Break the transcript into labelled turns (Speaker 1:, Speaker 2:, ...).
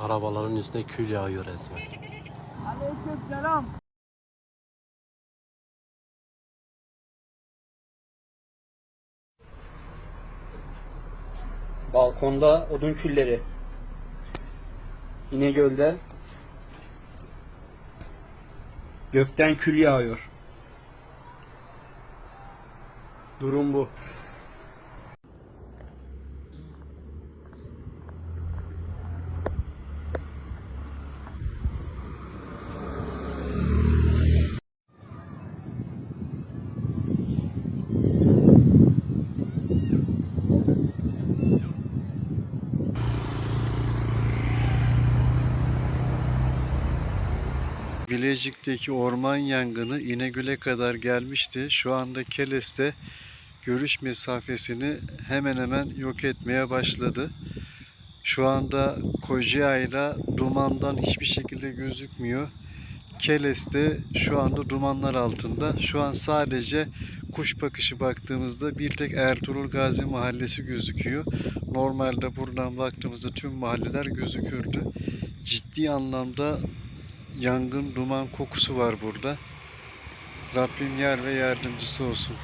Speaker 1: Arabaların üstüne kül yağıyor resmen.
Speaker 2: Aleyküm selam.
Speaker 3: Balkonda odun külleri. İnegöl'de gökten kül yağıyor. Durum bu.
Speaker 4: Bilecik'teki orman yangını İnegöl'e kadar gelmişti. Şu anda Keles'te görüş mesafesini hemen hemen yok etmeye başladı. Şu anda Kocaeli'la dumandan hiçbir şekilde gözükmüyor. Keles'te şu anda dumanlar altında. Şu an sadece kuş bakışı baktığımızda bir tek Ertuğrul Gazi Mahallesi gözüküyor. Normalde buradan baktığımızda tüm mahalleler gözükürdü. Ciddi anlamda yangın, duman kokusu var burada. Rabbim yer ve yardımcısı olsun.